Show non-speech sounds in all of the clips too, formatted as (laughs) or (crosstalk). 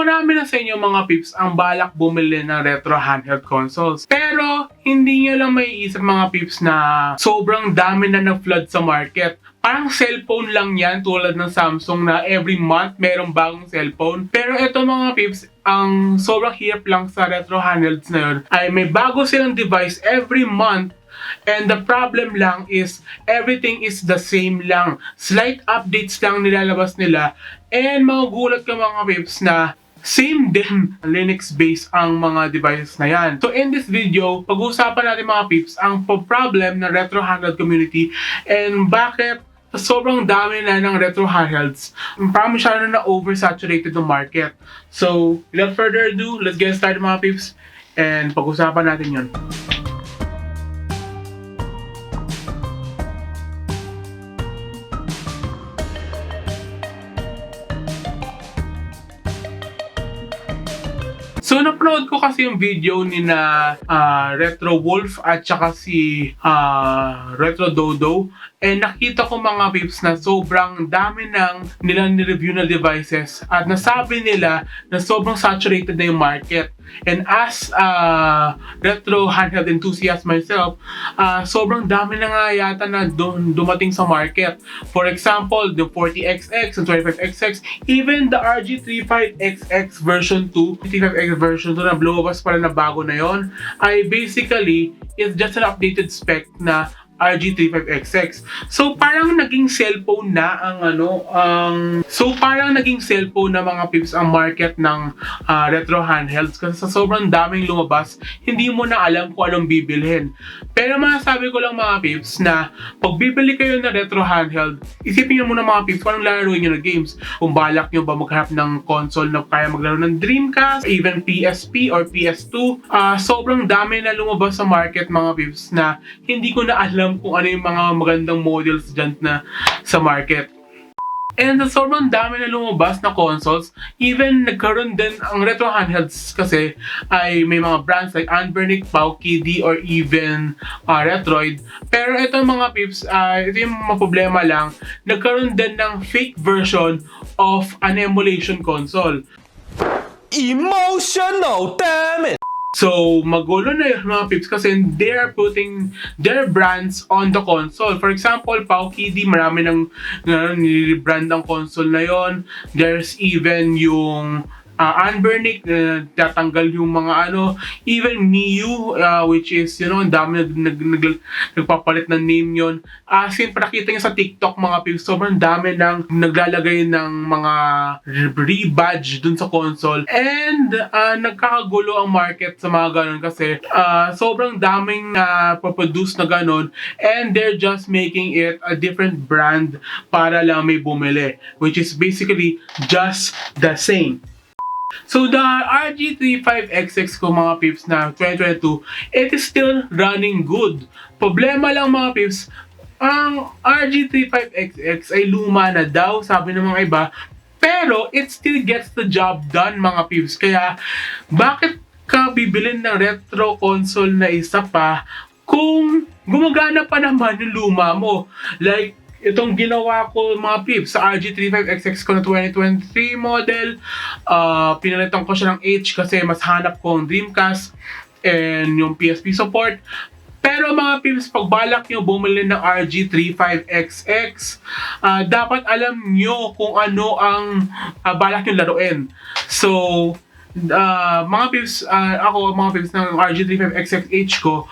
marami na sa inyo mga pips ang balak bumili ng retro handheld consoles. Pero hindi nyo lang may isip mga pips na sobrang dami na na-flood sa market. Parang cellphone lang yan tulad ng Samsung na every month merong bagong cellphone. Pero ito mga pips, ang sobrang hirap lang sa retro handhelds na yun ay may bago silang device every month And the problem lang is everything is the same lang. Slight updates lang nilalabas nila and magugulat ka mga pips na same din Linux-based ang mga devices na yan. So in this video, pag-uusapan natin mga pips ang problem ng retro handheld community and bakit sobrang dami na ng retro handhelds. Parang masyado na oversaturated ng market. So, without further ado, let's get started mga pips and pag-usapan natin yun. So, napanood ko kasi yung video ni na ah, Retro Wolf at saka si ah, Retro Dodo. And nakita ko mga pips na sobrang dami ng nilang ni-review na devices at nasabi nila na sobrang saturated na yung market. And as a retro handheld enthusiast myself, ah, sobrang dami na nga yata na dum- dumating sa market. For example, the 40XX and 25XX, even the RG35XX version 2, 35X version 2 na lumabas pala na bago na yon ay basically, it's just an updated spec na RG35XX. So parang naging cellphone na ang ano, ang so parang naging cellphone na mga pips ang market ng ah, retro handhelds kasi sa sobrang daming lumabas, hindi mo na alam kung anong bibilhin. Pero masasabi ko lang mga pips na pag bibili kayo ng retro handheld, isipin nyo muna mga pips kung anong lalaroin nyo na games. Kung balak nyo ba maghanap ng console na kaya maglaro ng Dreamcast, even PSP or PS2, ah, sobrang dami na lumabas sa market mga pips na hindi ko na alam kung ano yung mga magandang models dyan na sa market. And sa sobrang dami na lumabas na consoles, even nagkaroon din ang retro handhelds kasi ay may mga brands like Anbernic, Paukidi, or even uh, Retroid. Pero ito mga pips, uh, ito yung mga problema lang, nagkaroon din ng fake version of an emulation console. Emotional, damn! So, magulo na yung mga pips kasi they are putting their brands on the console. For example, Paukidi, marami ng uh, nilibrand ang console na yon. There's even yung uh, Anbernic, uh, tatanggal yung mga ano, even Miu, uh, which is, you know, ang dami nag, nag, nag, nagpapalit ng name yon. As in, pakita niya sa TikTok mga pips, sobrang dami ng naglalagay ng mga rebadge dun sa console. And, uh, nagkakagulo ang market sa mga ganun kasi uh, sobrang daming uh, produce na ganun and they're just making it a different brand para lang may bumili. Which is basically just the same. So the RG35XX ko mga pips na 2022, it is still running good. Problema lang mga pips, ang RG35XX ay luma na daw, sabi ng mga iba, pero it still gets the job done mga pips. Kaya bakit ka bibilin ng retro console na isa pa kung gumagana pa naman yung luma mo? Like, itong ginawa ko mga pips sa RG35XX ko na 2023 model. Uh, pinalitan ko siya ng H kasi mas hanap ko ang Dreamcast and yung PSP support. Pero mga pips, pag balak nyo bumili ng RG35XX, uh, dapat alam nyo kung ano ang uh, balak nyo laruin. So, uh, mga pips, uh, ako mga pips ng RG35XX ko,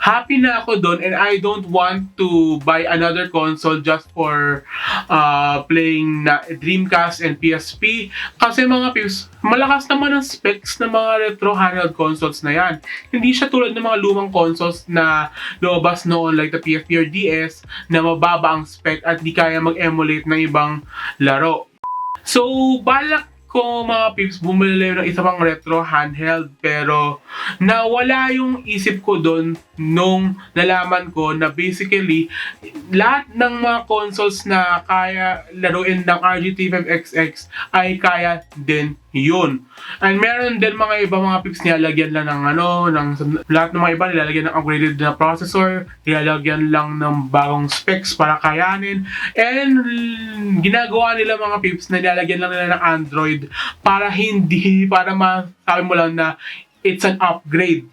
happy na ako doon and I don't want to buy another console just for uh, playing na Dreamcast and PSP. Kasi mga pips, malakas naman ang specs ng mga retro handheld consoles na yan. Hindi siya tulad ng mga lumang consoles na lumabas noon like the PSP or DS na mababa ang spec at di kaya mag-emulate ng ibang laro. So, balak ko mga pips bumili ng isa pang retro handheld pero nawala yung isip ko doon nung nalaman ko na basically lahat ng mga consoles na kaya laruin ng RGT5XX ay kaya din yun. And meron din mga iba mga pips nilalagyan lang ng ano, ng lahat ng mga iba nilalagyan ng upgraded na processor, nilalagyan lang ng bagong specs para kayanin. And ginagawa nila mga pips na nilalagyan lang nila ng Android upgrade para hindi, (laughs) para masabi mo lang na it's an upgrade.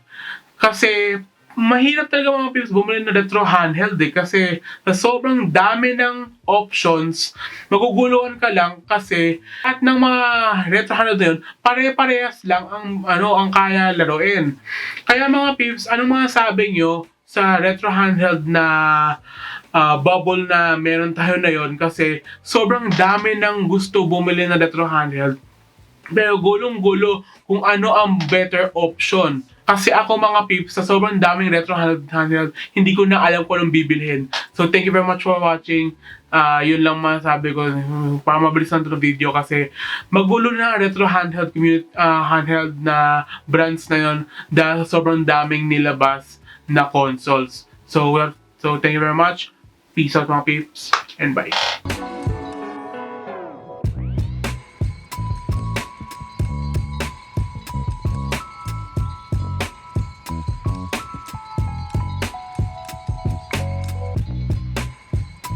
Kasi, mahirap talaga mga pips bumili ng retro handheld eh. Kasi, sa sobrang dami ng options, maguguluhan ka lang kasi at ng mga retro handheld na yun, pare-parehas lang ang, ano, ang kaya laruin. Kaya mga pips, anong mga sabi nyo sa retro handheld na ah, bubble na meron tayo na yon kasi sobrang dami ng gusto bumili ng retro handheld pero gulong-gulo kung ano ang better option. Kasi ako mga peeps, sa sobrang daming retro handheld, handheld, hindi ko na alam kung anong bibilhin. So thank you very much for watching. Ah, yun lang masabi ko para mabilis lang ito ng video kasi magulo na retro handheld ah, handheld na brands na yun dahil sobrang daming nilabas na consoles. So, so thank you very much. Peace out mga peeps and bye.